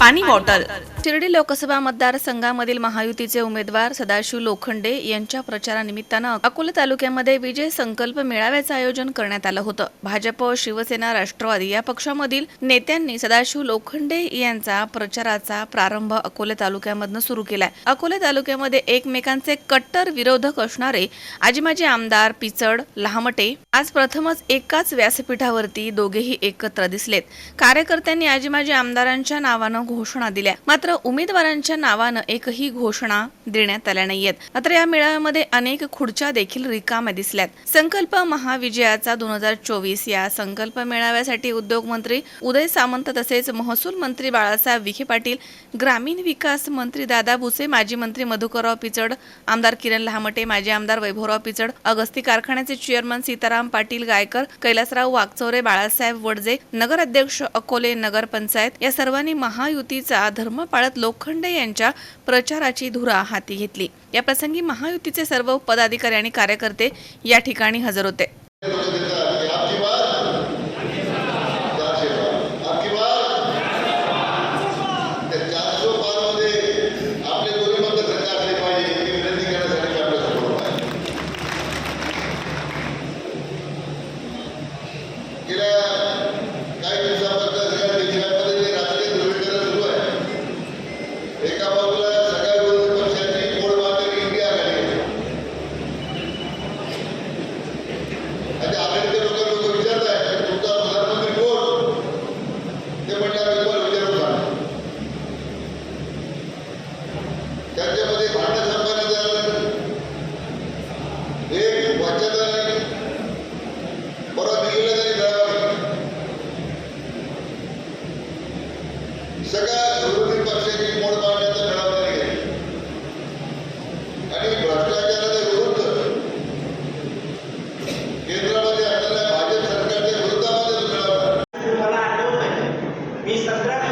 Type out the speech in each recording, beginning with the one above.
पाणी बॉटल. शिर्डी लोकसभा मतदारसंघामधील महायुतीचे उमेदवार सदाशिव लोखंडे यांच्या प्रचारानिमित्तानं अकोला तालुक्यामध्ये विजय संकल्प मेळाव्याचं आयोजन करण्यात आलं होतं. भाजप शिवसेना राष्ट्रवादी या पक्षामधील नेत्यांनी सदाशिव लोखंडे यांचा प्रचाराचा प्रारंभ अकोले तालुक्यामधनं सुरू केलाय. अकोले तालुक्यामध्ये एकमेकांचे कट्टर विरोधक असणारे आजी माजी आमदार पिचड लहामटे आज प्रथमच एकाच व्यासपीठावरती दोघेही एकत्र दिसलेत. कार्यकर्त्यांनी आजी माजी आमदारांच्या नावानं घोषणा दिल्या. मात्र उमेदवारांच्या नावानं एकही घोषणा देण्यात आल्या नाहीयेत. मात्र या मेळाव्यामध्ये अनेक खुर्च्या देखील रिकाम्या दिसल्यात. संकल्प महाविजयाचा दोन हजार चोवीस या संकल्प मेळाव्यासाठी उद्योग मंत्री उदय सामंत तसेच महसूल मंत्री बाळासाहेब विखे पाटील ग्रामीण विकास मंत्री दादा भुसे माजी मंत्री मधुकरराव पिचड आमदार किरण लहामटे माजी आमदार वैभवराव पिचड अगस्ती कारखान्याचे चेअरमन सीताराम पाटील गायकर कैलासराव वागचौरे बाळासाहेब वडजे नगर अध्यक्ष अकोले नगरपंचायत या सर्वांनी महायु महायुतीचा धर्म पाळत लोखंडे यांच्या प्रचाराची धुरा हाती घेतली. या प्रसंगी महायुतीचे सर्व पदाधिकारी आणि कार्यकर्ते या ठिकाणी हजर होते. त्यांच्यामध्ये भांडण एक तरी सगळ्या विरोधी पक्षाची मोड मारण्याचा मिळावा नाही आणि भ्रष्टाचाराच्या विरुद्ध केंद्रामध्ये असणाऱ्या भाजप सरकारच्या विरोधामध्ये मिळावा मी सतरा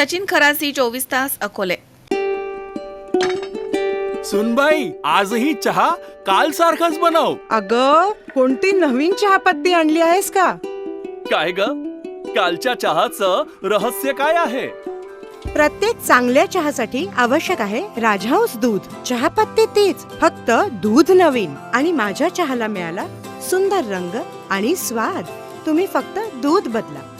सचिन खरासी चोवीस तास अकोले. सुनबाई आजही चहा काल सारखाच बनव. अग कोणती नवीन चहापत्ती आणली आहेस का? काय ग? कालच्या चहाचं रहस्य काय आहे? प्रत्येक चांगल्या चहासाठी आवश्यक आहे राजहंस दूध. चहापत्ती तीच फक्त दूध नवीन. आणि माझ्या चहाला मिळाला सुंदर रंग आणि स्वाद. तुम्ही फक्त दूध बदला.